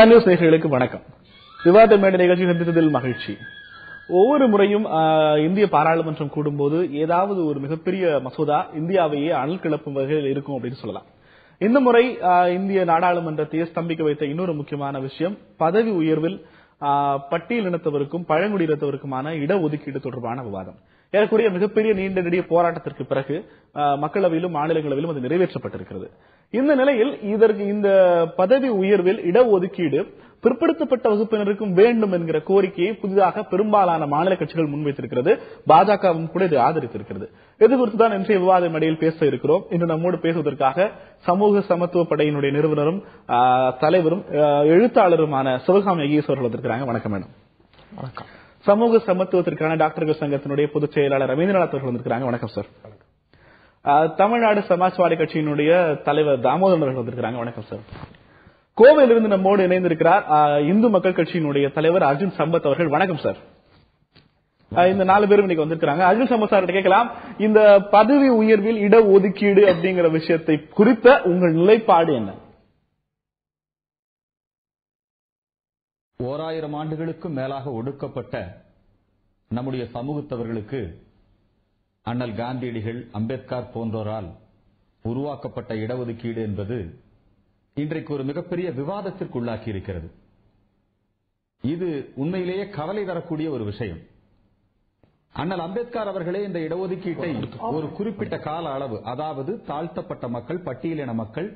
Sun news நேயர்களுக்கு வணக்கம். விவாத மேடை நிகழ்ச்சி சந்தித்ததில் மகிழ்ச்சி. ஒவ்வொரு முறையும் இந்திய பாராளுமன்றம் கூடும்போது ஏதாவது ஒரு மிகப்பெரிய மசோதா இந்தியாவையே அனல் கிளப்பும் வகையில் இருக்கும் அப்படின்னு சொல்லலாம். இந்த முறை இந்திய நாடாளுமன்றத்தையே ஸ்தம்பிக்க வைத்த இன்னொரு முக்கியமான விஷயம் பதவி உயர்வில் பட்டியலினத்தவருக்கும் பழங்குடியினத்தவருக்குமான இடஒதுக்கீடு தொடர்பான விவாதம். ஏறக்குறைய மிகப்பெரிய நீண்ட நெடிய போராட்டத்திற்கு பிறகு மக்களவையிலும் மாநிலங்களவையிலும் அது நிறைவேற்றப்பட்டிருக்கிறது. இந்த நிலையில் இதற்கு இந்த பதவி உயர்வில் இடஒதுக்கீடு பிற்படுத்தப்பட்ட வகுப்பினருக்கும் வேண்டும் என்கிற கோரிக்கையை புதிதாக பெரும்பாலான மாநில கட்சிகள் முன்வைத்திருக்கிறது. பாஜகவும் கூட இது ஆதரித்திருக்கிறது. இது குறித்து தான் இன்றைய விவாத மடையில் பேச இருக்கிறோம். இன்று நம்மோடு பேசுவதற்காக சமூக சமத்துவ படையினுடைய நிறுவனரும் ஆஹ், தலைவரும் ஆஹ், எழுத்தாளருமான சிவகாமி ஐஏஎஸ் அவர்கள் வந்திருக்கிறாங்க. வணக்கம் மேடம். வணக்கம். சமூக சமத்துவத்திற்கான டாக்டர்கள் சங்கத்தினுடைய பொதுச் செயலாளர் ரவீந்திரநாத் அவர்கள் வந்திருக்கிறாங்க. வணக்கம் சார் தமிழ்நாடு சமாஜ்வாடி கட்சியினுடைய தலைவர் தாமோதரன் அவர்கள் வந்திருக்கிறாங்க. வணக்கம் சார் கோவையிலிருந்து நம்மோடு இணைந்திருக்கிறார் இந்து மக்கள் கட்சியினுடைய தலைவர் அர்ஜுன் சம்பத் அவர்கள். வணக்கம் சார் இந்த நாலு பேரும் இன்னைக்கு வந்திருக்காங்க அர்ஜுன் சம்பத் சார் கேட்கலாம். இந்த பதவி உயர்வில் இட ஒதுக்கீடு அப்படிங்கிற விஷயத்தை குறித்த உங்கள் நிலைப்பாடு என்ன? ஓராயிரம் ஆண்டுகளுக்கும் மேலாக ஒடுக்கப்பட்ட நம்முடைய சமூகத்தவர்களுக்கு அண்ணல் காந்தியடிகள் அம்பேத்கர் போன்றோரால் உருவாக்கப்பட்ட இடஒதுக்கீடு என்பது இன்றைக்கு ஒரு மிகப்பெரிய விவாதத்திற்கு உள்ளாக்கி இருக்கிறது இது உண்மையிலேயே கவலை தரக்கூடிய ஒரு விஷயம். அண்ணல் அம்பேத்கர் அவர்களே இந்த இடஒதுக்கீட்டை ஒரு குறிப்பிட்ட கால அளவு அதாவது தாழ்த்தப்பட்ட மக்கள் பட்டியலின மக்கள்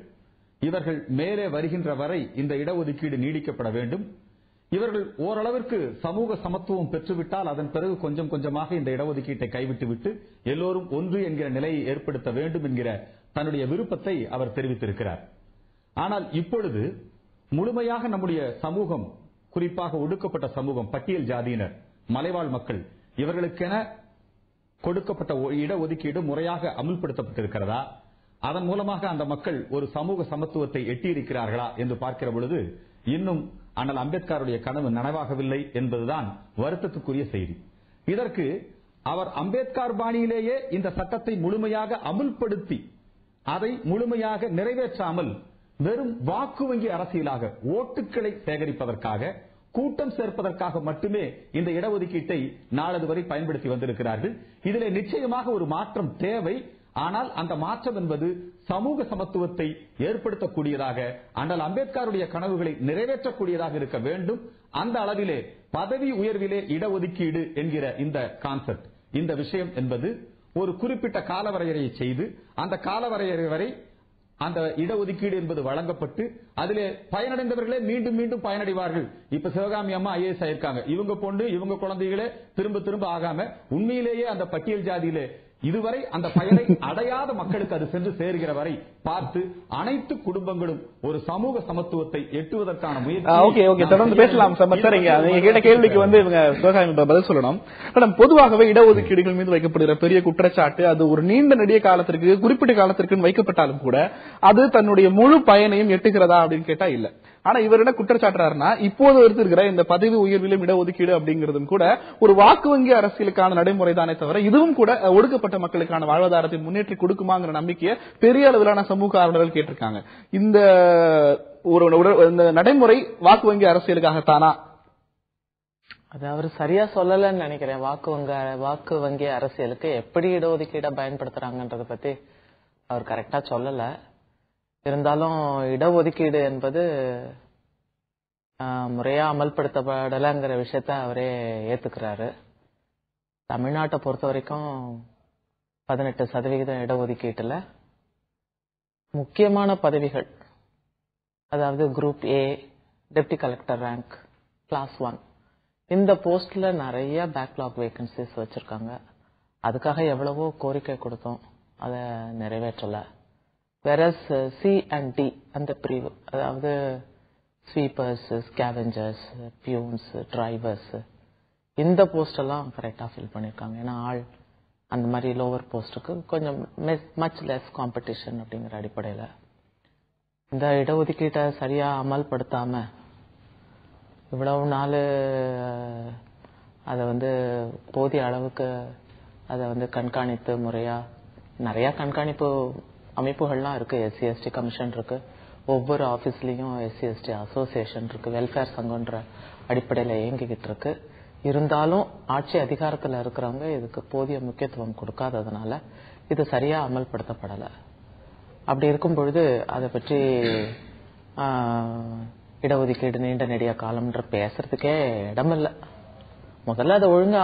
இவர்கள் மேலே வருகின்ற வரை இந்த இடஒதுக்கீடு நீடிக்கப்பட வேண்டும். இவர்கள் ஓரளவிற்கு சமூக சமத்துவம் பெற்றுவிட்டால் அதன் பிறகு கொஞ்சம் கொஞ்சமாக இந்த இடஒதுக்கீட்டை கைவிட்டு விட்டு எல்லோரும் ஒன்று என்கிற நிலையை ஏற்படுத்த வேண்டும் என்கிற தன்னுடைய விருப்பத்தை அவர் தெரிவித்திருக்கிறார். ஆனால் இப்பொழுது முழுமையாக நம்முடைய சமூகம் குறிப்பாக ஒடுக்கப்பட்ட சமூகம் பட்டியல் ஜாதியினர் மலைவாழ் மக்கள் இவர்களுக்கென கொடுக்கப்பட்ட இடஒதுக்கீடு முறையாக அமுல்படுத்தப்பட்டிருக்கிறதா? அதன் மூலமாக அந்த மக்கள் ஒரு சமூக சமத்துவத்தை எட்டியிருக்கிறார்களா என்று பார்க்கிற பொழுது இன்னும் அண்ணல் அம்பேத்கருடைய கனவு நனவாகவில்லை என்பதுதான் வருத்தத்துக்குரிய செய்தி. இதற்கு அவர் அம்பேத்கர் பாணியிலேயே இந்த சட்டத்தை முழுமையாக அமுல்படுத்தி அதை முழுமையாக நிறைவேற்றாமல் வெறும் வாக்கு வங்கி அரசியலாக ஓட்டுகளை சேகரிப்பதற்காக கூட்டம் சேர்ப்பதற்காக மட்டுமே இந்த இடஒதுக்கீட்டை நாளது வரை பயன்படுத்தி வந்திருக்கிறார்கள். இதிலே நிச்சயமாக ஒரு மாற்றம் தேவை. ஆனால் அந்த மாற்றம் என்பது சமூக சமத்துவத்தை ஏற்படுத்தக்கூடியதாக அண்ணல் அம்பேத்கருடைய கனவுகளை நிறைவேற்றக்கூடியதாக இருக்க வேண்டும். அந்த அளவிலே பதவி உயர்விலே இடஒதுக்கீடு என்கிற இந்த கான்செப்ட் இந்த விஷயம் என்பது ஒரு குறிப்பிட்ட காலவரையறையை செய்து அந்த காலவரையறை வரை அந்த இடஒதுக்கீடு என்பது வழங்கப்பட்டு அதிலே பயனடைந்தவர்களே மீண்டும் மீண்டும் பயனடைவார்கள். இப்ப சிவகாமி அம்மா ஐஏஎஸ் ஆயிருக்காங்க இவங்க பொண்ணு இவங்க குழந்தைகளே திரும்ப திரும்ப ஆகாம உண்மையிலேயே அந்த பட்டியல் ஜாதியிலே இதுவரை அந்த பயனை அடையாத மக்களுக்கு அது சென்று சேருகிற வரை பார்த்து அனைத்து குடும்பங்களும் ஒரு சமூக சமத்துவத்தை எட்டுவதற்கான முயற்சி ஓகே ஓகே. தொடர்ந்து பேசலாம் சம்பத் சார். இங்க நீங்க கேட்ட கேள்விக்கு வந்து இவங்க சிவகாமி பதில் சொல்லணும். மேடம் பொதுவாகவே இடஒதுக்கீடுகள் மீது வைக்கப்படுகிற பெரிய குற்றச்சாட்டு அது ஒரு நீண்ட நெடிய காலத்திற்கு குறிப்பிட்ட காலத்திற்கு வைக்கப்பட்டாலும் கூட அது தன்னுடைய முழு பயனையும் எட்டுகிறதா அப்படின்னு கேட்டா இல்ல. ஆனா இவர் என்ன குற்றச்சாட்டுறாருன்னா இப்போது இருக்கிற இந்த பதவி உயர்விலும் இடஒதுக்கீடு அப்படிங்கிறதும் கூட ஒரு வாக்கு வங்கி அரசியலுக்கான நடைமுறை தானே தவிர இதுவும் கூட ஒடுக்கப்பட்ட மக்களுக்கான வாழ்வாதாரத்தை முன்னேற்றி கொடுக்குமாங்கிற நம்பிக்கையை பெரிய அளவிலான சமூக ஆர்வலர்கள் கேட்டிருக்காங்க. இந்த ஒரு இந்த நடைமுறை வாக்கு வங்கி அரசியலுக்காகத்தானா? அது அவர் சரியா சொல்லலன்னு நினைக்கிறேன். வாக்கு வங்க வாக்கு வங்கி அரசியலுக்கு எப்படி இடஒதுக்கீடா பயன்படுத்துறாங்கன்றத பத்தி அவர் கரெக்டா சொல்லல. இருந்தாலும் இடஒதுக்கீடு என்பது முறையா அமல்படுத்தப்படலைங்கிற விஷயத்த அவரே ஏத்துக்கிறாரு. தமிழ்நாட்டை பொறுத்த வரைக்கும் பதினெட்டு சதவிகிதம் இடஒதுக்கீட்டுல முக்கியமான பதவிகள் அதாவது group A deputy collector rank class one இந்த போஸ்ட்ல நிறைய பேக்லாக் வேகன்சிஸ் வச்சிருக்காங்க. அதுக்காக எவ்வளவோ கோரிக்கை கொடுத்தோம். அதை நிறைவேற்றலை. வெரஸ் சி அண்ட் டி அந்த பிரிவு அதாவது ஸ்வீப்பர்ஸ் ஸ்கேவெஞ்சர்ஸ் பியூன்ஸ் டிரைவர்ஸ் இந்த போஸ்டெல்லாம் கரெக்டாக ஃபில் பண்ணியிருக்காங்க ஏன்னா ஆள் அந்த மாதிரி லோவர் போஸ்ட்டுக்கு கொஞ்சம் மச் லெஸ் காம்படிஷன் அப்படிங்கிற அடிப்படையில். இந்த இடஒதுக்கீட்டை சரியாக அமல்படுத்தாமல் இவ்வளவு நாள் அதை வந்து போதிய அளவுக்கு அதை வந்து கண்காணித்து முறையாக நிறையா கண்காணிப்பு அமைப்புகள்லாம் இருக்கு. எஸ்சி எஸ்டி கமிஷன் இருக்கு. ஒவ்வொரு ஆஃபீஸ்லேயும் எஸ்சி எஸ்டி அசோசியேஷன் இருக்கு. வெல்ஃபேர் சங்கம்ன்ற அடிப்படையில் இயங்கிக்கிட்டு இருக்கு. இருந்தாலும் ஆட்சி அதிகாரத்தில் இருக்கிறவங்க இதுக்கு போதிய முக்கியத்துவம் கொடுக்காததுனால இது சரியா அமல்படுத்தப்படலை. அப்படி இருக்கும் பொழுது அதை பற்றி இடஒதுக்கீடு நீண்ட நெடிய காலம்ன்ற பேசுறதுக்கே இடமில்லை. முதல்ல அதை ஒழுங்கா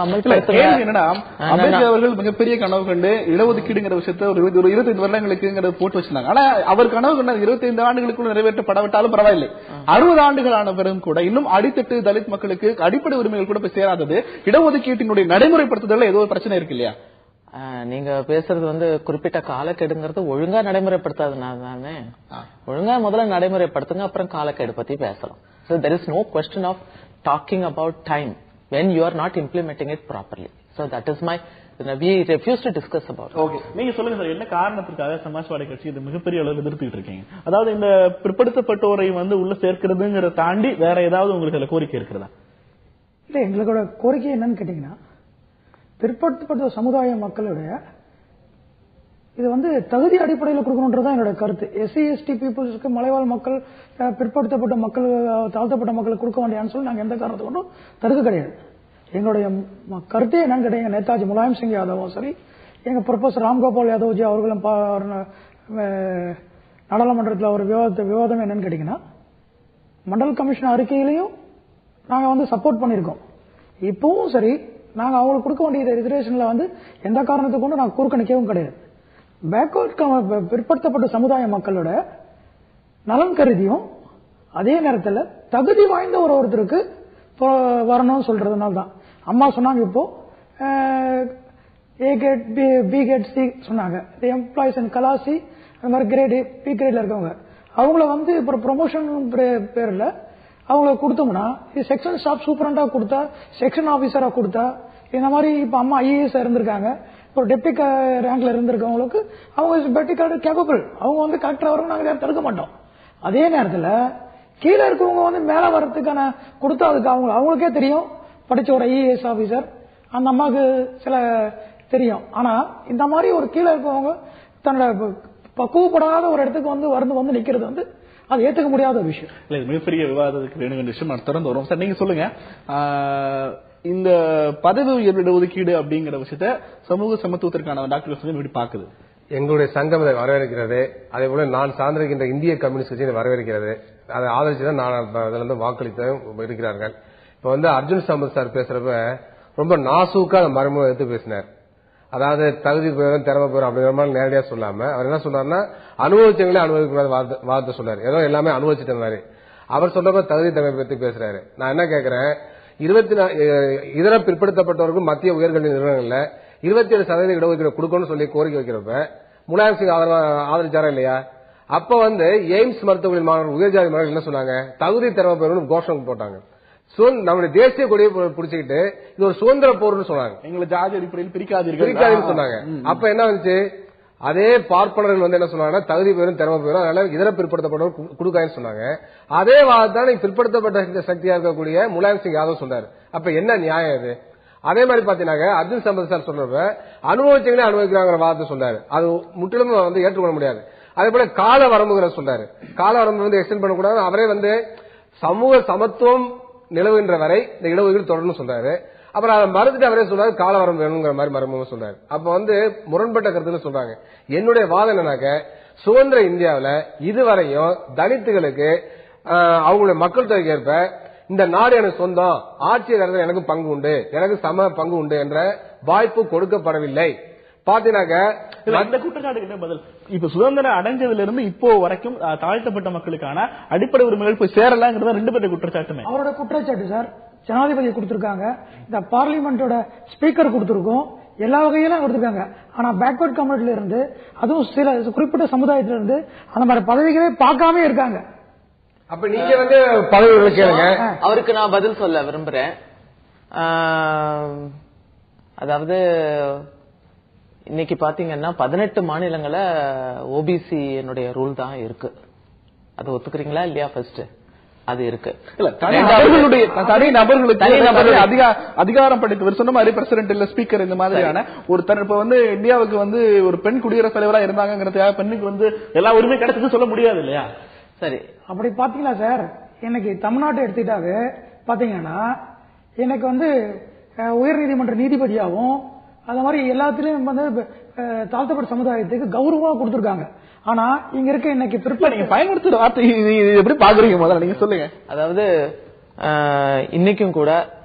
என்னன்னா அம்பேத்கர் அவர்கள் மிகப்பெரிய கனவு கண்டு இடஒதுக்கீடுங்கிற விஷயத்த ஒரு இருபது- ஒரு இருபத்தைந்து வருடங்களுக்குங்கிறத போட்டு வச்சிருந்தாங்க. ஆனா அவர் கனவு கண்டது இருபத்தைந்து ஆண்டுகளுக்குள் நிறைவேற்றப்படாவிட்டாலும் பரவாயில்லை. அறுபது ஆண்டுகள் ஆன பிறகும் கூட இன்னும் அடித்தட்டு தலித் மக்களுக்கு அடிப்படை உரிமைகள் கூட போய் சேராதது இடஒதுக்கீட்டினுடைய நடைமுறைப்படுத்துதல்ல ஏதோ ஒரு பிரச்சனை இருக்கு இல்லையா? நீங்க பேசுறது வந்து குறிப்பிட்ட காலக்கெடுங்கிறது ஒழுங்கா நடைமுறைப்படுத்தாதனால தானே. ஒழுங்கா முதல்ல நடைமுறைப்படுத்துங்க அப்புறம் காலக்கெடு பத்தி பேசலாம். There is no question of talking about time. When you are not implementing it properly. So that is my we refuse to discuss about it. Okay நீங்க சொல்லுங்க சார் என்ன காரணத்திற்காக சமாஜ்வாடி கட்சி இது மிகப்பெரிய அளவில் எதிர்த்துட்டு இருக்கீங்க? அதாவது இந்த பிற்படுத்தப்பட்டோரை வந்து உள்ள சேர்க்கிறதுங்கிறத தாண்டி வேற ஏதாவது உங்களுக்கு அதுல கோரிக்கை இருக்கிறதா? இல்ல எங்களோட கோரிக்கை என்னன்னு கேட்டீங்கன்னா பிற்படுத்தப்பட்ட சமுதாய மக்களுடைய இது வந்து தகுதி அடிப்படையில் கொடுக்கணுன்றதுதான் என்னோட கருத்து. எஸ்சி எஸ்டி பீப்புள்ஸ்க்கு மலைவாழ் மக்கள் பிற்படுத்தப்பட்ட மக்கள் தாழ்த்தப்பட்ட மக்களுக்கு கொடுக்க வேண்டியான்னு சொல்லி நாங்கள் எந்த காரணத்தை கொண்டும் தடுக்க கிடையாது. எங்களுடைய கருத்தே என்னன்னு கேட்டீங்க நேதாஜி முலாயம் சிங் யாதவும் சரி. எங்கள் ப்ரொஃபஸர் ராம்கோபால் யாதவ்ஜி அவர்களும் நாடாளுமன்றத்தில் ஒரு விவாதத்தை விவாதம் என்னன்னு கேட்டீங்கன்னா மண்டல் கமிஷன் அறிக்கையிலையும் நாங்கள் வந்து சப்போர்ட் பண்ணியிருக்கோம். இப்பவும் சரி நாங்கள் அவங்களுக்கு கொடுக்க வேண்டிய ரிசர்வேஷனில் வந்து எந்த காரணத்தை கொண்டு நாங்க குறுக்கணிக்கவும் கிடையாது. பேக்வர்ட் பிற்படுத்தப்பட்ட சமுதாய மக்களோட நலன் கருதியும் அதே நேரத்தில் தகுதி வாய்ந்த ஒரு ஒருத்தருக்கு இப்போ வரணும்னு சொல்றதுனால தான் அம்மா சொன்னாங்க இப்போ A cat B B cat C சொன்னாங்க. எம்ப்ளாயிஸ் அண்ட் கலாசி அந்த மாதிரி கிரேடு பி கிரேட்ல இருக்கவங்க. அவங்கள வந்து இப்போ ப்ரொமோஷன் பேர்ல அவங்கள கொடுத்தோம்னா இது செக்ஷன் ஸ்டாஃப் சூப்பரண்டா கொடுத்தா செக்ஷன் ஆபீசரா கொடுத்தா இந்த மாதிரி இப்ப அம்மா ஐஏஎஸ் இருந்திருக்காங்க. ஒரு டெப்டி ரேங்க்ல இருந்திருக்கவங்களுக்கு அவங்க டெப்டி கார்டு கேப்பபிள் அவங்க வந்து கலெக்டர் நாங்கள் நாங்க யாரும் தடுக்க மாட்டோம். அதே நேரத்தில் கீழே இருக்கவங்க வந்து மேலே வர்றதுக்கான கொடுத்தா அதுக்கு அவங்க அவங்களுக்கே தெரியும். படித்த ஒரு ஐஏஎஸ் ஆஃபீஸர் அந்த அம்மாவுக்கு சில தெரியும். ஆனால் இந்த மாதிரி ஒரு கீழே இருக்கவங்க தன்னோட பக்குவப்படாத ஒரு இடத்துக்கு வந்து வந்து வந்து நிக்கிறது வந்து அது ஏத்துக்க முடியாத விஷயம். இல்ல இது மிகப்பெரிய விவாதத்துக்கு வேணுங்கிற விஷயம். நான் திறந்து வரும் சார் நீங்க சொல்லுங்க. இந்த பதவி உயர்வு ஒதுக்கீடு அப்படிங்கிற விஷயத்த சமூக சமத்துவத்திற்கான டாக்டர் வசதி இப்படி பாக்குது எங்களுடைய சங்கம் இதை வரவேற்கிறது. அதே போல நான் சார்ந்திருக்கின்ற இந்திய கம்யூனிஸ்ட் கட்சி வரவேற்கிறது. அதை ஆதரிச்சு தான் நான் அதில் வந்து இருந்து வாக்களித்தும் இருக்கிறார்கள். இப்ப வந்து அர்ஜுன் சம்பத் சார் பேசுறப்ப ரொம்ப நாசூக்கா அந்த மர்மம் எடுத்து பேசினார். அதாவது தகுதி பெறும் திறமை பெறும் அப்படிங்கிற மாதிரி நேரடியா சொல்லாம அவர் என்ன சொன்னார்னா அனுபவிச்சவங்களே அனுபவிக்கூடாத வார்த்தை சொன்னார். ஏதோ எல்லாமே அனுபவிச்சுட்ட மாதிரி. அவர் சொன்னப்ப தகுதி திறமை பத்தி பேசுறாரு. நான் என்ன கேட்கிறேன் இருபத்தி இதர பிற்படுத்தப்பட்டவருக்கும் மத்திய உயர்கல்வி நிறுவனங்கள்ல இருபத்தி ஏழு சதவீத இடஒதுக்கீடு கொடுக்கணும்னு சொல்லி கோரிக்கை வைக்கிறப்ப முலாயம் சிங் ஆதரிச்சாரா இல்லையா? அப்ப வந்து எய்ம்ஸ் மருத்துவமனை மாணவர்கள் உயர்ஜாதி மாணவர்கள் என்ன சொன்னாங்க? தகுதி திறமை பெறணும் கோஷம் போட்டாங்க. நம்முடைய தேசிய கொடியை பிடிச்சுக்கிட்டு இது ஒரு சுதந்திர போர்னு சொன்னாங்க. எங்களை ஜாதி அடிப்படையில் பிரிக்காதீர்கள். பிரிக்காதுன்னு சொன்னாங்க. அப்ப என்ன வந்துச்சு? அதே பார்ப்பனர்கள் வந்து என்ன சொன்னாங்கன்னா தகுதி பெறும் திறமை பெறும் அதனால இதர பிற்படுத்தப்பட்டவர் கு- கொடுக்காதுன்னு சொன்னாங்க. அதே வாதத்தான் பிற்படுத்தப்பட்ட சக்தியா இருக்கக்கூடிய முலாயம் சிங் யாதவ் சொன்னார். அப்ப என்ன நியாயம் இது? அதே மாதிரி பாத்தீங்கன்னா அர்ஜுன் சம்பத் சார் சொல்றப்ப அனுபவிச்சவங்களே அனுபவிக்கிறாங்கிற வாதத்தை சொன்னாரு. அது முற்றிலும் வந்து ஏற்றுக்கொள்ள முடியாது. அதே போல கால வரம்புங்கிற சொன்னாரு. கால வரம்பு வந்து எக்ஸ்டென்ட் பண்ணக்கூடாது. அவரே வந்து சமூக சமத்துவம் நிலவுகின்ற வரை இந்த இடஒதுக்கீடு தொடர்ந்து சொல்றாரு அப்புறம் அதை மறுத்துட்டு அவரே சொல்றாரு கால வரம்பு வேணுங்கிற மாதிரி மர்மமும் சொல்றாரு. அப்ப வந்து முரண்பட்ட கருத்துன்னு சொல்றாங்க. என்னுடைய வாதம் என்னன்னாக்க சுதந்திர இந்தியாவுல இதுவரையும் தலித்துகளுக்கு அவங்களுடைய மக்கள் தொகைக்கு ஏற்ப இந்த நாடு எனக்கு சொந்தம் ஆட்சியர் எனக்கு பங்கு உண்டு எனக்கு சம பங்கு உண்டு என்ற வாய்ப்பு கொடுக்கப்படவில்லை. சுதந்திரம் அடைஞ்சதுல இருந்து இப்போ வரைக்கும் தாழ்த்தப்பட்ட மக்களுக்கான அடிப்படை உரிமைகள் போய் சேரலாங்கிறத ரெண்டு பேருடைய குற்றச்சாட்டுமே. அவரோட குற்றச்சாட்டு சார். ஜனாதிபதி கொடுத்திருக்காங்க. இந்த பார்லிமெண்டோட ஸ்பீக்கர் கொடுத்திருக்கோம். எல்லா வகையிலும் கொடுத்திருக்காங்க. ஆனா பேக்வர்ட் கம்யூனிட்டில இருந்து அதுவும் சில குறிப்பிட்ட சமுதாயத்தில இருந்து அந்த மாதிரி பதவிகளே பார்க்காம இருக்காங்க. அப்ப நீங்க வந்து பதவி அவருக்கு நான் பதில் சொல்ல விரும்புறேன். அதாவது இன்னைக்கு பாத்தீங்கன்னா பதினெட்டு மாநிலங்கள ஓபிசி என்னுடைய ரூல் தான் இருக்கு. அது ஒத்துக்கிறீங்களா இல்லையா ஃபர்ஸ்ட் அது இருக்கு. இல்ல தனி நபர்களுடைய தனி நபர்களுக்கு தனி நபர்களுடைய- அதிகா- அதிகாரம் படைத்தவர் சொன்ன மாதிரி பிரசிடென்ட் இல்ல ஸ்பீக்கர் இந்த மாதிரியான ஒரு தன் இப்ப வந்து இந்தியாவுக்கு வந்து ஒரு பெண் குடியரசுத் தலைவரா இருந்தாங்கிறதுக்காக பெண்ணுக்கு வந்து எல்லா உரிமையும் கிடைச்சது சொல்ல முடியாது இல்லையா? சரி. அப்படி பாத்தீங்களா சார் எனக்கு தமிழ்நாட்டை எடுத்துக்கிட்டாவே பாத்தீங்கன்னா எனக்கு வந்து உயர்நீதிமன்ற நீதிபதியாகவும் அது மாதிரி எல்லாத்துலயும் வந்து தாழ்த்தப்பட்ட சமுதாயத்துக்கு கௌரவமா கொடுத்திருக்காங்க. ஆனா இங்க இருக்க இன்னைக்கு இப்ப நீங்க பயன்படுத்துற வார்த்தை இது- எப்படி பாக்குறீங்க முதல்ல? நீங்க சொல்லுங்க. அதாவது இன்னைக்கும் கூட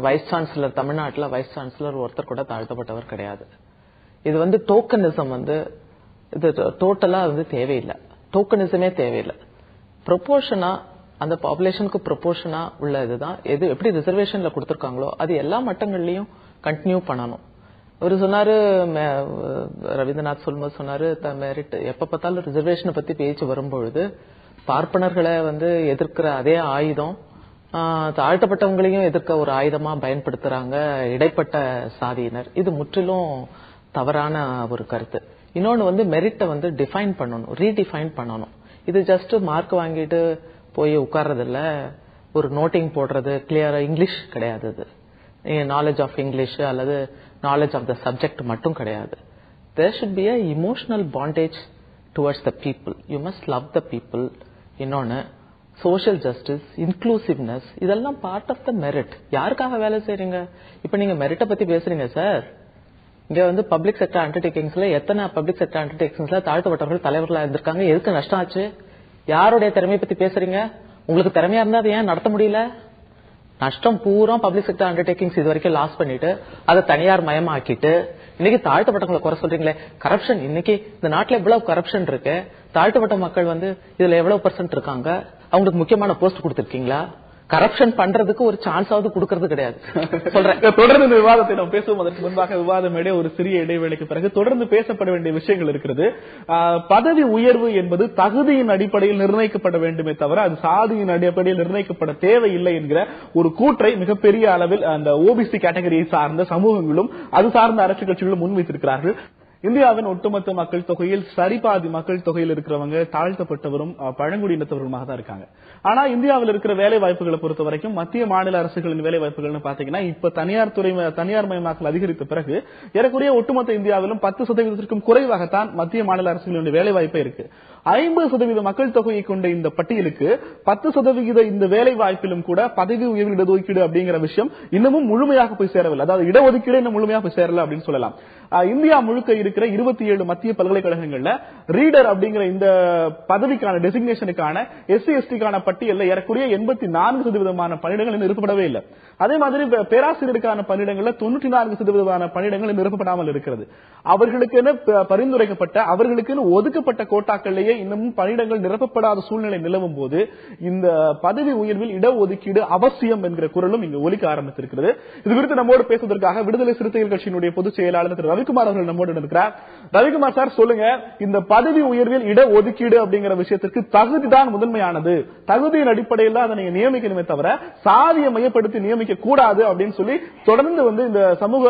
வைஸ் சான்சலர் தமிழ்நாட்டில் வைஸ் சான்சலர் ஒருத்தர் கூட தாழ்த்தப்பட்டவர் கிடையாது. இது வந்து டோக்கனிசம் வந்து இது டோட்டலா வந்து தேவையில்லை. டோக்கனிசமே தேவையில்லை. ப்ரொபோர்ஷனா அந்த பாப்புலேஷனுக்கு ப்ரொபோர்ஷனா உள்ள இதுதான். எது எப்படி ரிசர்வேஷன்ல கொடுத்துருக்காங்களோ அது எல்லா மட்டங்கள்லயும் கண்டினியூ பண்ணணும். அவர் சொன்னாரு ரவீந்திரநாத் சொல்லும்போது சொன்னாரு மெரிட் எப்ப பார்த்தாலும் ரிசர்வேஷனை பத்தி பேச்சு வரும்பொழுது பார்ப்பனர்களை வந்து எதிர்க்கிற அதே ஆயுதம் தாழ்த்தப்பட்டவங்களையும் எதிர்க்க ஒரு ஆயுதமா பயன்படுத்துறாங்க இடைப்பட்ட சாதியினர். இது முற்றிலும் தவறான ஒரு கருத்து. இன்னொன்று வந்து மெரிட்டை வந்து டிஃபைன் பண்ணணும் ரீடிஃபைன் பண்ணணும். இது ஜஸ்ட் மார்க் வாங்கிட்டு போய் உட்கார்றதில்ல ஒரு நோட்டிங் போடுறது கிளியரா இங்கிலீஷ் கிடையாது இது நாலேஜ் ஆஃப் இங்கிலீஷ் அல்லது நாலேஜ் ஆஃப் த சப்ஜெக்ட் மட்டும் கிடையாது. There should be a emotional bondage towards the people you must love the people இன்னொன்று சோஷியல் ஜஸ்டிஸ் இன்க்ளூசிவ்னஸ் இதெல்லாம் பார்ட் ஆஃப் த மெரிட் யாருக்காக வேலை செய்றீங்க? இப்போ நீங்க மெரிட்டை பத்தி பேசுறீங்க சார் இங்க வந்து பப்ளிக் செக்டர் அண்டர்டேக்கிங்ஸ்ல எத்தனை பப்ளிக் செக்டர் அண்டர்டேக்கிங்ஸ்ல தாழ்த்தப்பட்டவர்கள் தலைவர்களா இருந்திருக்காங்க? எதுக்கு நஷ்டம் ஆச்சு? யாருடைய திறமையை பத்தி பேசுறீங்க? உங்களுக்கு திறமையா இருந்தா அதை ஏன் நடத்த முடியல? நஷ்டம் பூரா பப்ளிக் செக்டர் அண்டர்டேக்கிங்ஸ் இது வரைக்கும் லாஸ் பண்ணிட்டு அதை தனியார் மயமாக்கிட்டு இன்னைக்கு தாழ்த்தப்பட்டவங்களை குறை சொல்றீங்களே? கரப்ஷன் இன்னைக்கு இந்த நாட்டுல எவ்வளவு கரப்ஷன் இருக்கு? தாழ்த்தப்பட்ட மக்கள் வந்து இதுல எவ்வளவு பர்சன்ட் இருக்காங்க? அவங்களுக்கு முக்கியமான போஸ்ட் கொடுத்திருக்கீங்களா? கரப்ஷன் பண்றதுக்கு ஒரு சான்ஸாவது கொடுக்கறது கிடையாது. சொல்றேன். தொடர்ந்து இந்த விவாதத்தை நாம் பேசுவோம். அதற்கு முன்பாக விவாதம் இடையே ஒரு சிறிய இடைவேளைக்கு பிறகு தொடர்ந்து பேசப்பட வேண்டிய விஷயங்கள் இருக்கிறது. ஆஹ், பதவி உயர்வு என்பது தகுதியின் அடிப்படையில் நிர்ணயிக்கப்பட வேண்டுமே தவிர அது சாதியின் அடிப்படையில் நிர்ணயிக்கப்பட தேவையில்லை என்கிற ஒரு கூற்றை மிகப்பெரிய அளவில் அந்த ஓபிசி கேட்டகரியை சார்ந்த சமூகங்களும் அது சார்ந்த அரசியல் கட்சிகளும் முன்வைத்திருக்கிறார்கள். இந்தியாவின் ஒட்டுமொத்த மக்கள் தொகையில் சரிபாதி மக்கள் தொகையில் இருக்கிறவங்க தாழ்த்தப்பட்டவரும் அஹ், பழங்குடியினத்தவருமாக தான் இருக்காங்க. ஆனா இந்தியாவில் இருக்கிற வேலை வாய்ப்புகளை பொறுத்த வரைக்கும் மத்திய மாநில அரசுகளின் வேலை வாய்ப்புகள்னு பாத்தீங்கன்னா இப்ப தனியார் துறை தனியார் மயமாக்கல் அதிகரித்த பிறகு ஏறக்குறைய ஒட்டுமொத்த இந்தியாவிலும் பத்து சதவீதத்திற்கும் குறைவாகத்தான் மத்திய மாநில அரசுகளின் வேலை வாய்ப்பே இருக்கு. ஐம்பது சதவீத மக்கள் தொகையை கொண்ட இந்த பட்டியலுக்கு பத்து சதவிகித இந்த வேலை வாய்ப்பிலும் கூட பதவி உயர்வு இடஒதுக்கீடு அப்படிங்கிற விஷயம் இன்னமும் முழுமையாக போய் சேரவில்லை. அதாவது இடஒதுக்கீடு இன்னும் முழுமையாக போய் சேரல அப்படின்னு சொல்லலாம். இந்தியா முழுக்க இருக்கிற இருபத்தி ஏழு மத்திய பல்கலைக்கழகங்கள்ல ரீடர் அப்படிங்கிற இந்த பதவிக்கான டெசிக்னேஷனுக்கான எஸ்சி எஸ்டிக்கான பட்டியலில் ஏறக்குறைய எண்பத்தி நான்கு சதவீதமான பணியிடங்கள் நிரப்பப்படவே இல்லை. அதே மாதிரி பேராசிரியருக்கான பணியிடங்கள்ல தொண்ணூற்றி நான்கு சதவீதமான பணியிடங்கள் நிரப்பப்படாமல் இருக்கிறது. அவர்களுக்கு பரிந்துரைக்கப்பட்ட அவர்களுக்கு ஒதுக்கப்பட்ட கோட்டாக்கள்லேயே இன்னமும் பணியிடங்கள் நிரப்பப்படாத சூழ்நிலை நிலவும் போது இந்த பதவி உயர்வில் இடஒதுக்கீடு அவசியம் என்கிற குரலும் இங்கு ஒலிக்க ஆரம்பித்திருக்கிறது. இது குறித்து நம்மோடு பேசுவதற்காக விடுதலை சிறுத்தைகள் கட்சியினுடைய பொதுச் செயலாளர் திரு ரவிக்குமார் அவர்கள் நம்மோடு இருக்கிறார் ரவிக்குமார் சார் சொல்லுங்க இந்த பதவி உயர்வில் இடஒதுக்கீடு அப்படிங்கிற விஷயத்திற்கு தகுதிதான் முதன்மையானது. தகுதியின் அடிப்படையில் தான் அதை நீங்க நியமிக்கணுமே தவிர சாதியை மையப்படுத்தி நியமிக்க கூடாது அப்படின்னு சொல்லி தொடர்ந்து வந்து இந்த சமூக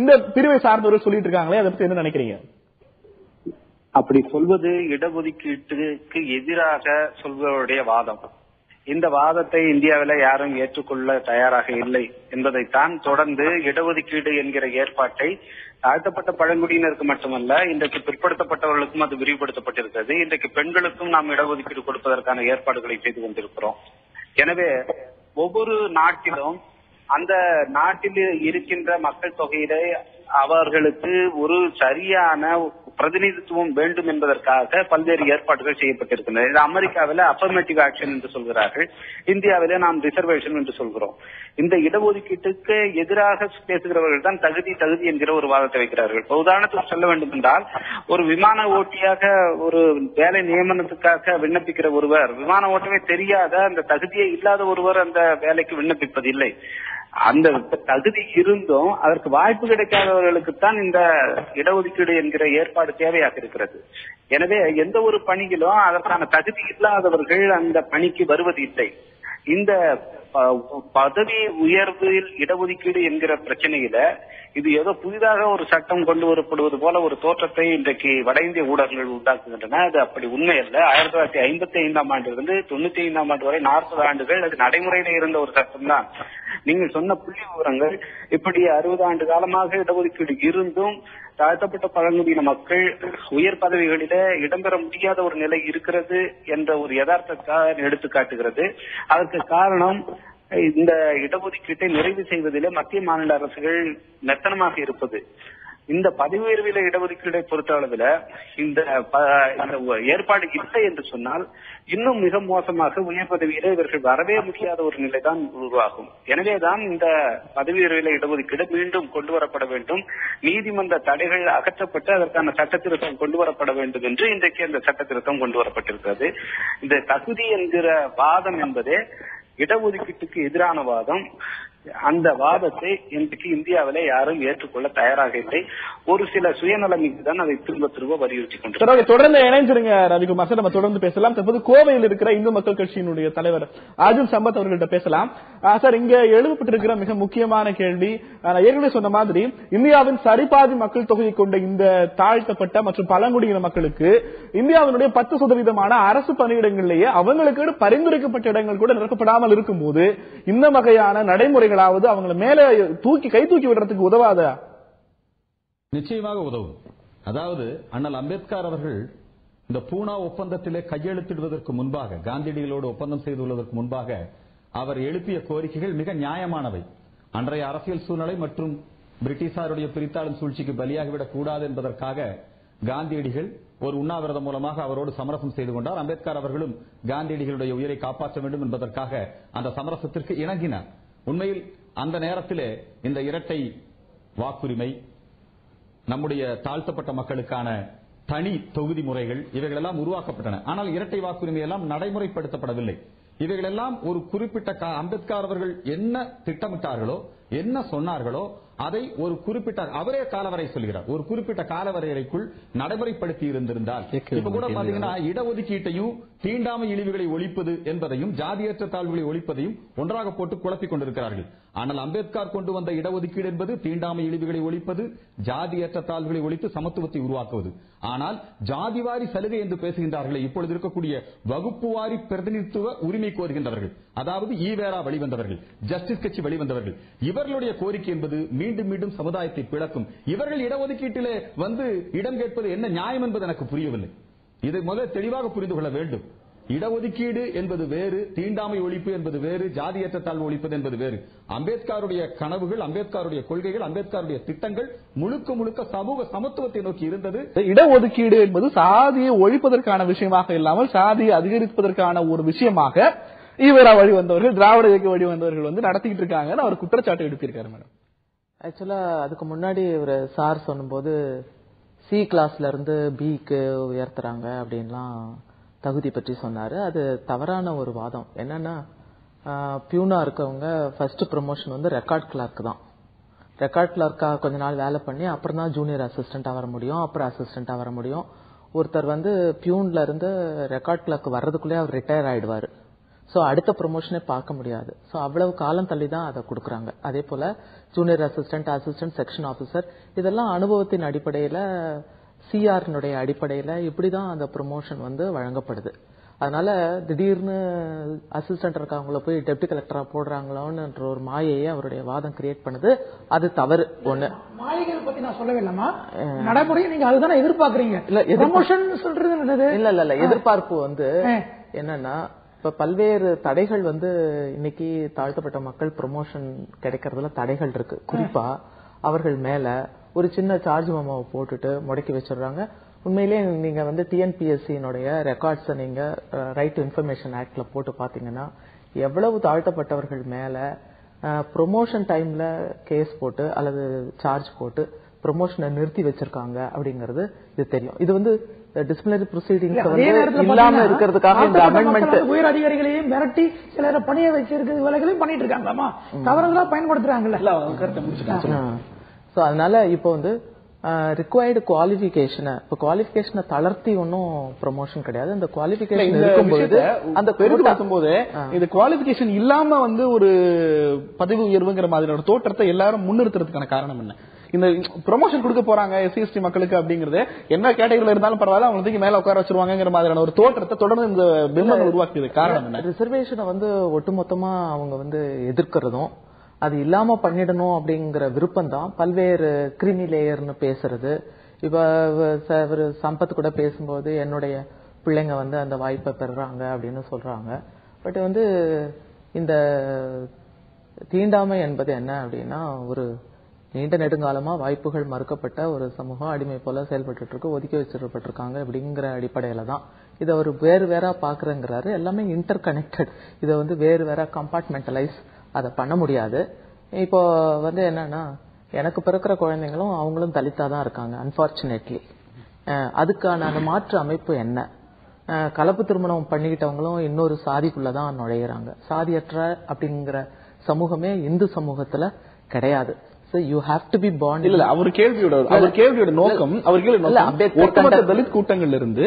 இந்த பிரிவை சார்ந்தவர்கள் சொல்லிட்டு இருக்காங்களே அதை பத்தி என்ன நினைக்கிறீங்க? அப்படி சொல்வது இடஒதுக்கீட்டுக்கு எதிராக சொல்பவருடைய வாதம். இந்த வாதத்தை இந்தியாவில யாரும் ஏற்றுக்கொள்ள தயாராக இல்லை என்பதைத்தான் தொடர்ந்து இடஒதுக்கீடு என்கிற ஏற்பாட்டை தாழ்த்தப்பட்ட பழங்குடியினருக்கு மட்டுமல்ல இன்றைக்கு பிற்படுத்தப்பட்டவர்களுக்கும் அது விரிவுபடுத்தப்பட்டிருக்கிறது. இன்றைக்கு பெண்களுக்கும் நாம் இடஒதுக்கீடு கொடுப்பதற்கான ஏற்பாடுகளை செய்து கொண்டிருக்கிறோம். எனவே ஒவ்வொரு நாட்டிலும் அந்த நாட்டில் இருக்கின்ற மக்கள் தொகையிலே அவர்களுக்கு ஒரு சரியான பிரதிநிதித்துவம் வேண்டும் என்பதற்காக பல்வேறு ஏற்பாடுகள் செய்யப்பட்டிருக்கின்றன. இது அமெரிக்காவில அஃபர்மேட்டிவ் ஆக்ஷன் என்று சொல்கிறார்கள். இந்தியாவிலே நாம் ரிசர்வேஷன் என்று சொல்கிறோம். இந்த இடஒதுக்கீட்டுக்கு எதிராக பேசுகிறவர்கள் தான் தகுதி தகுதி என்கிற ஒரு வாதத்தை வைக்கிறார்கள். இப்போ உதாரணத்துக்கு சொல்ல வேண்டும் என்றால் ஒரு விமான ஓட்டியாக ஒரு வேலை நியமனத்துக்காக விண்ணப்பிக்கிற ஒருவர் விமான ஓட்டமே தெரியாத அந்த தகுதியே இல்லாத ஒருவர் அந்த வேலைக்கு விண்ணப்பிப்பதில்லை. அந்த தகுதி இருந்தும் அதற்கு வாய்ப்பு கிடைக்காதவர்களுக்குத்தான் இந்த இடஒதுக்கீடு என்கிற ஏற்பாடு தேவையாக இருக்கிறது. எனவே எந்த ஒரு பணியிலும் அதற்கான தகுதி இல்லாதவர்கள் அந்த பணிக்கு வருவது இல்லை இந்த பதவி உயர்வில் இடஒதுக்கீடு என்கிற பிரச்சனையில இது ஏதோ புதிதாக ஒரு சட்டம் கொண்டு வரப்படுவது போல ஒரு தோற்றத்தை இன்றைக்கு வட இந்திய ஊடகங்கள் உண்டாக்குகின்றன. அது அப்படி உண்மை அல்ல. ஆயிரத்தி தொள்ளாயிரத்தி ஐம்பத்தி ஐந்தாம் ஆண்டிலிருந்து தொண்ணூத்தி ஐந்தாம் ஆண்டு வரை நாற்பது ஆண்டுகள் அது நடைமுறையில இருந்த ஒரு சட்டம் தான் நீங்க சொன்ன புள்ளி விவரங்கள் இப்படி அறுபது ஆண்டு காலமாக இடஒதுக்கீடு இருந்தும் தாழ்த்தப்பட்ட பழங்குடியின மக்கள் உயர் பதவிகளில இடம்பெற முடியாத ஒரு நிலை இருக்கிறது என்ற ஒரு யதார்த்தத்தை எடுத்து காட்டுகிறது. அதற்கு காரணம் இந்த இடஒதுக்கீட்டை நிறைவு செய்வதிலே மத்திய மாநில அரசுகள் மெத்தனமாக இருப்பது. இந்த பதவி உயர்வில இடஒதுக்கீடை பொறுத்த அளவுல இந்த ஏற்பாடு இல்லை என்று சொன்னால் இன்னும் மிக மோசமாக உயர் பதவியில இவர்கள் வரவே முடியாத ஒரு நிலைதான் உருவாகும். எனவேதான் இந்த பதவி உயர்வில இடஒதுக்கீடு மீண்டும் கொண்டு வரப்பட வேண்டும். நீதிமன்ற தடைகள் அகற்றப்பட்டு அதற்கான சட்ட திருத்தம் கொண்டு வரப்பட வேண்டும் என்று இன்றைக்கு அந்த சட்ட திருத்தம் கொண்டு வரப்பட்டிருக்கிறது. இந்த தகுதி என்கிற வாதம் என்பதே இடஒதுக்கீட்டுக்கு எதிரான வாதம். அந்த வாதத்தை இன்றைக்கு இந்தியாவில யாரும் ஏற்றுக்கொள்ள தயாராக இல்லை. ஒரு சில சுயநலமிக்கு தான் அதை திரும்ப திரும்ப வலியுறுத்தி கொண்டு தொடர்ந்து இணைஞ்சிருங்க ரவிக்குமார் சார். நம்ம தொடர்ந்து பேசலாம். தற்போது கோவையில் இருக்கிற இந்து மக்கள் கட்சியினுடைய தலைவர் அர்ஜுன் சம்பத் அவர்கள்ட்ட பேசலாம். சார் இங்க எழுதப்பட்டிருக்கிற மிக முக்கியமான கேள்வி நான் ஏற்கனவே சொன்ன மாதிரி இந்தியாவின் சரிபாதி மக்கள் தொகையை கொண்ட இந்த தாழ்த்தப்பட்ட மற்றும் பழங்குடியின மக்களுக்கு இந்தியாவினுடைய பத்து சதவீதமான அரசு பணியிடங்களிலேயே அவங்களுக்கு பரிந்துரைக்கப்பட்ட இடங்கள் கூட நிரப்பப்படாமல் இருக்கும்போது இந்த வகையான நடைமுறை நடைமுறைகளாவது அவங்களை மேலே தூக்கி கை தூக்கி விடுறதுக்கு உதவாதா? நிச்சயமாக உதவும். அதாவது அண்ணல் அம்பேத்கர் அவர்கள் இந்த பூனா ஒப்பந்தத்திலே கையெழுத்திடுவதற்கு முன்பாக காந்தியடிகளோடு ஒப்பந்தம் செய்துள்ளதற்கு முன்பாக அவர் எழுப்பிய கோரிக்கைகள் மிக நியாயமானவை. அன்றைய அரசியல் சூழ்நிலை மற்றும் பிரிட்டிஷாருடைய பிரித்தாளும் சூழ்ச்சிக்கு பலியாகிவிடக் கூடாது என்பதற்காக காந்தியடிகள் ஒரு உண்ணாவிரதம் மூலமாக அவரோடு சமரசம் செய்து கொண்டார். அம்பேத்கர் அவர்களும் காந்தியடிகளுடைய உயிரை காப்பாற்ற வேண்டும் என்பதற்காக அந்த சமரசத்திற்கு இணங்கினார். உண்மையில் அந்த நேரத்திலே இந்த இரட்டை வாக்குரிமை நம்முடைய தாழ்த்தப்பட்ட மக்களுக்கான தனி தொகுதி முறைகள் இவைகளெல்லாம் உருவாக்கப்பட்டன. ஆனால் இரட்டை வாக்குரிமை எல்லாம் நடைமுறைப்படுத்தப்படவில்லை. இவைகளெல்லாம் ஒரு குறிப்பிட்ட கா- அம்பேத்கர் அவர்கள் என்ன திட்டமிட்டார்களோ என்ன சொன்னார்களோ அதை ஒரு குறிப்பிட்ட அவரே காலவரை சொல்கிறார். ஒரு குறிப்பிட்ட காலவரையறைக்குள் நடைமுறைப்படுத்தி இருந்திருந்தால். இப்ப கூட பாத்தீங்கன்னா இடஒதுக்கீட்டையும் தீண்டாமை இழிவுகளை ஒழிப்பது என்பதையும் ஜாதியற்ற தாழ்வுகளை ஒழிப்பதையும் ஒன்றாக போட்டு குழப்பிக் கொண்டிருக்கிறார்கள். ஆனால் அம்பேத்கர் கொண்டு வந்த இடஒதுக்கீடு என்பது தீண்டாமை இழிவுகளை ஒழிப்பது ஜாதியற்ற தாழ்வுகளை ஒழித்து சமத்துவத்தை உருவாக்குவது. ஆனால் ஜாதிவாரி சலுகை என்று பேசுகின்றார்களே இப்பொழுது இருக்கக்கூடிய வகுப்பு வாரி பிரதிநிதித்துவ உரிமை கோருகின்றவர்கள். அதாவது ஈவேரா வெளிவந்தவர்கள் ஜஸ்டிஸ் கட்சி வெளிவந்தவர்கள் இவர்களுடைய கோரிக்கை என்பது மீண்டும் மீண்டும் சமுதாயத்தை பிளக்கும். இவர்கள் இடஒதுக்கீட்டிலே வந்து இடம் கேட்பது என்ன நியாயம் என்பது எனக்கு புரியவில்லை. இதை முதல் தெளிவாக புரிந்து கொள்ள வேண்டும். இடஒதுக்கீடு என்பது வேறு தீண்டாமை ஒழிப்பு என்பது வேறு ஜாதியற்ற தாழ்வு ஒழிப்பது என்பது வேறு. அம்பேத்கருடைய கனவுகள் அம்பேத்கருடைய கொள்கைகள் அம்பேத்கருடைய திட்டங்கள் முழுக்க முழுக்க சமூக சமத்துவத்தை நோக்கி இருந்தது. இடஒதுக்கீடு என்பது சாதியை ஒழிப்பதற்கான விஷயமாக இல்லாமல் சாதியை அதிகரிப்பதற்கான ஒரு விஷயமாக ஈவரா வழி வந்தவர்கள் திராவிட இயக்க வழி வந்தவர்கள் வந்து நடத்திக்கிட்டு இருக்காங்கன்னு அவர் குற்றச்சாட்டு எடுத்திருக்காரு மேடம். ஆக்சுவலாக அதுக்கு முன்னாடி ஒரு சார் சொல்லும்போது சி கிளாஸ்லேருந்து பிக்கு உயர்த்துறாங்க அப்படின்லாம் தகுதி பற்றி சொன்னார். அது தவறான ஒரு வாதம். என்னென்னா பியூனாக இருக்கவங்க ஃபர்ஸ்ட் ப்ரொமோஷன் வந்து ரெக்கார்ட் கிளார்க் தான். ரெக்கார்ட் கிளார்க்காக கொஞ்ச நாள் வேலை பண்ணி அப்புறம் தான் ஜூனியர் அசிஸ்டண்ட்டாக வர முடியும் அப்புறம் அசிஸ்டண்ட்டாக வர முடியும். ஒருத்தர் வந்து பியூன்லேருந்து ரெக்கார்ட் கிளார்க் வர்றதுக்குள்ளே அவர் ரிட்டையர் ஆகிடுவார் சோ அடுத்த ப்ரொமோஷனே பார்க்க முடியாது. சோ அவ்வளவு காலம் தள்ளி தான் அதை கொடுக்குறாங்க. அதே போல junior assistant assistant section officer இதெல்லாம் அனுபவத்தின் அடிப்படையில சிஆர்னுடைய அடிப்படையில இப்படிதான் அந்த ப்ரொமோஷன் வந்து வழங்கப்படுது. அதனால திடீர்னு அசிஸ்டன்ட் இருக்கவங்கள போய் டெப்டி கலெக்டரா போடுறாங்களோன்ற ஒரு மாயையை அவருடைய வாதம் கிரியேட் பண்ணுது. அது தவறு. ஒண்ணு. மாயைகள் பத்தி நான் சொல்லவே இல்லம்மா. நடைமுறையை நீங்க அதுதானே எதிர்பார்க்கறீங்க. இல்ல, ப்ரமோஷன் சொல்றது என்னது? இல்ல இல்ல இல்ல. எதிர்பார்ப்பு வந்து. என்னன்னா இப்போ பல்வேறு தடைகள் வந்து இன்னைக்கு தாழ்த்தப்பட்ட மக்கள் ப்ரொமோஷன் கிடைக்கிறதுல தடைகள் இருக்கு. குறிப்பா அவர்கள் மேல ஒரு சின்ன சார்ஜ் மாமாவை போட்டுட்டு முடக்கி வச்சிடுறாங்க. உண்மையிலேயே நீங்க வந்து டிஎன்பிஎஸ்சியினுடைய ரெக்கார்ட்ஸை நீங்க ரைட் டு இன்ஃபர்மேஷன் ஆக்ட்ல போட்டு பாத்தீங்கன்னா எவ்வளவு தாழ்த்தப்பட்டவர்கள் மேல ப்ரொமோஷன் டைம்ல கேஸ் போட்டு அல்லது சார்ஜ் போட்டு ப்ரொமோஷனை நிறுத்தி வச்சிருக்காங்க அப்படிங்கறது இது தெரியும். இது வந்து டிசிப்ளினரி ப்ரொசீடிங்ஸ் வந்து இல்லாம இருக்கிறதுக்காக இந்த அமெண்ட்மெண்ட் உயர் அதிகாரிகளையும் மிரட்டி சிலரை பணிய வச்சிருக்க வேலைகளையும் பண்ணிட்டு இருக்காங்களாமா? தவறுதலா பயன்படுத்துறாங்கல்ல. இல்ல அவங்க கருத்தை முடிச்சுட்டாங்க. சோ அதனால இப்போ வந்து ரிக்வயர்டு குவாலிஃபிகேஷனை இப்போ குவாலிஃபிகேஷனை தளர்த்தி ஒன்றும் ப்ரொமோஷன் கிடையாது. அந்த குவாலிஃபிகேஷன் இந்த இருக்கும்போது அந்த quota- பார்க்கும்போது இந்த குவாலிபிகேஷன் இல்லாம வந்து ஒரு பதவி உயர்வுங்கிற மாதிரியான ஒரு தோற்றத்தை எல்லாரும் முன்னிறுத்துறதுக்கான காரணம் என்ன? இந்த ப்ரொமோஷன் கொடுக்க போறாங்க எஸ்சி எஸ்டி மக்களுக்கு அப்படிங்கறது என்ன கேட்டகரியில இருந்தாலும் பரவாயில்ல அவங்க தூக்கி மேல உட்கார வச்சிருவாங்கிற மாதிரியான ஒரு தோற்றத்தை தொடர்ந்து இந்த பிம்பம் உருவாக்கியது. காரணம் என்ன? ரிசர்வேஷனை வந்து ஒட்டுமொத்தமா அவங்க வந்து எதிர்க்கிறதும் அது இல்லாம பண்ணிடணும் அப்படிங்கிற விருப்பம் தான் பல்வேறு கிரிமி லேயர்னு பேசுறது. இப்ப சம்பத் கூட பேசும்போது என்னுடைய பிள்ளைங்க வந்து அந்த வாய்ப்பை பெறுறாங்க அப்படின்னு சொல்றாங்க. பட் வந்து இந்த தீண்டாமை என்பது என்ன அப்படின்னா ஒரு நீண்ட நெடுங்காலமா வாய்ப்புகள் மறுக்கப்பட்ட ஒரு சமூகம் அடிமை போல செயல்பட்டு இருக்கு ஒதுக்கி வச்சிடப்பட்டிருக்காங்க அப்படிங்கிற அடிப்படையில தான். இதை அவர் வேறு வேற பாக்குறேங்கிறாரு. எல்லாமே இன்டர் கனெக்டட் இதை வந்து வேறு வேற கம்பார்ட்மெண்டலைஸ் அதை பண்ண முடியாது. இப்போ வந்து என்னன்னா எனக்கு பிறக்கிற குழந்தைங்களும் அவங்களும் தலித்தாதான் இருக்காங்க அன்பார்ச்சுனேட்லி அதுக்கான அந்த மாற்று அமைப்பு என்ன? கலப்பு திருமணம் பண்ணிக்கிட்டவங்களும் இன்னொரு சாதிக்குள்ளே தான் நுழையிறாங்க. சாதியற்ற அப்படிங்கிற சமூகமே இந்து சமூகத்துல கிடையாது. So you have to be born இல்ல இல்ல அவர் கேள்வியோட அவர் கேள்வியோட நோக்கம் அவர் கேள்வி ஒட்டுமொத்த தலித் கூட்டங்கள்ல இருந்து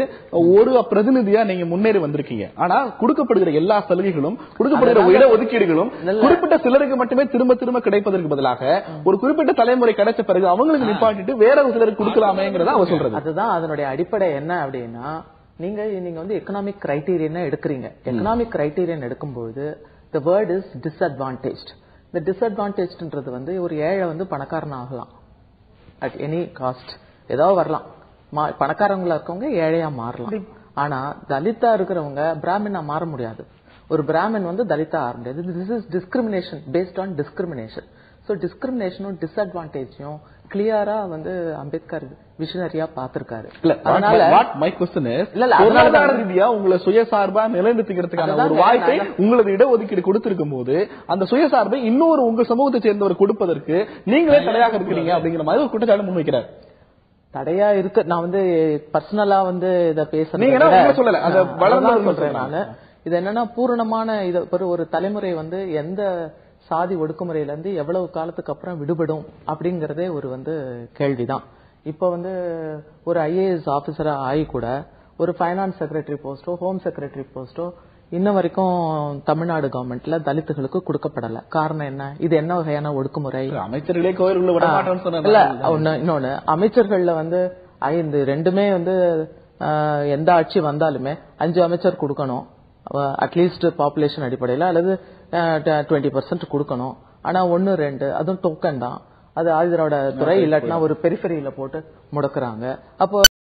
ஒரு பிரதிநிதியா நீங்க முன்னேறி வந்திருக்கீங்க. ஆனா கொடுக்கப்படுகிற எல்லா சலுகைகளும் கொடுக்கப்படுகிற இட ஒதுக்கீடுகளும். குறிப்பிட்ட சிலருக்கு மட்டுமே திரும்ப திரும்ப கிடைப்பதற்கு பதிலாக ஒரு குறிப்பிட்ட தலைமுறை கிடைச்ச பிறகு அவங்களுக்கு நிப்பாட்டிட்டு வேற ஒரு சிலருக்கு கொடுக்கலாமேங்கிறத அவர் சொல்றது. அதுதான் அதனுடைய அடிப்படை என்ன அப்படின்னா நீங்க நீங்க வந்து எக்கனாமிக் கிரைட்டீரியன் எடுக்கிறீங்க. எக்கனாமிக் கிரைட்டீரியன் எடுக்கும்போது த வேர்ட் இஸ் டிஸ்அட்வான்டேஜ் இந்த டிஸ்அட்வான்டேஜ்ன்றது வந்து ஒரு ஏழை வந்து பணக்காரன் ஆகலாம். அட் எனி காஸ்ட் ஏதோ வரலாம். மா- பணக்காரங்களா இருக்கவங்க ஏழையா மாறலாம். ஆனா தலித்தா இருக்கிறவங்க பிராமினா மாற முடியாது. ஒரு பிராமின் வந்து தலித்தா ஆக முடியாது. This is discrimination based on discrimination so டிஸ்கிரிமினேஷனும் டிஸ்அட்வான்டேஜையும் கிளியரா வந்து அம்பேத்கர் விஷனரியா பார்த்திருக்காரு. இல்ல அதனால வாட் மை கொஸ்டின் இல்ல, இல்ல, பொருளாதார ரீதியா உங்களை சுயசார்பா நிலைநிறுத்திக்கிறதுக்கான ஒரு வாய்ப்பை உங்களது இடஒதுக்கீடு கொடுத்திருக்கும் போது அந்த சுயசார்பை இன்னொரு உங்க சமூகத்தை சேர்ந்தவர் கொடுப்பதற்கு நீங்களே தடையாக இருக்கிறீங்க அப்படிங்கிற மாதிரி ஒரு குற்றச்சாட்டு முன்வைக்கிறார் தடையா இருக்கு. நான் வந்து பர்சனலா வந்து இத பேசுறேன் சொல்லல, சொல்றேன். நானு. இது என்னன்னா பூரணமான இது ஒரு தலைமுறை வந்து எந்த சாதி ஒடுக்குமுறையில இருந்து எவ்வளவு காலத்துக்கு அப்புறம் விடுபடும் அப்படிங்கறதே ஒரு வந்து கேள்விதான். இப்ப வந்து ஒரு ஐஏஎஸ் ஆபீசரா ஆகி கூட ஒரு ஃபைனான்ஸ் செக்ரட்டரி போஸ்டோ ஹோம் செக்ரட்டரி போஸ்டோ இன்ன வரைக்கும் தமிழ்நாடு கவர்மெண்ட்ல தலித்துகளுக்கு கொடுக்கப்படல. காரணம் என்ன? இது என்ன வகையான ஒடுக்குமுறை? அமைச்சர்களே கோயிலுக்குள்ள இல்ல ஒண்ணு இன்னொன்னு அமைச்சர்கள்ல வந்து ஐந்து ரெண்டுமே வந்து எந்த ஆட்சி வந்தாலுமே அஞ்சு அமைச்சர் கொடுக்கணும். அட்லீஸ்ட் பாப்புலேஷன் அடிப்படையில அல்லது டுவெண்ட்டி பர்சன்ட் கொடுக்கணும். ஆனா ஒன்னு ரெண்டு அதுவும் டோக்கன் தான். அது ஆதிதிராவிட துறை இல்லாட்டினா ஒரு பெரிஃபெரியில போட்டு முடக்குறாங்க. அப்போ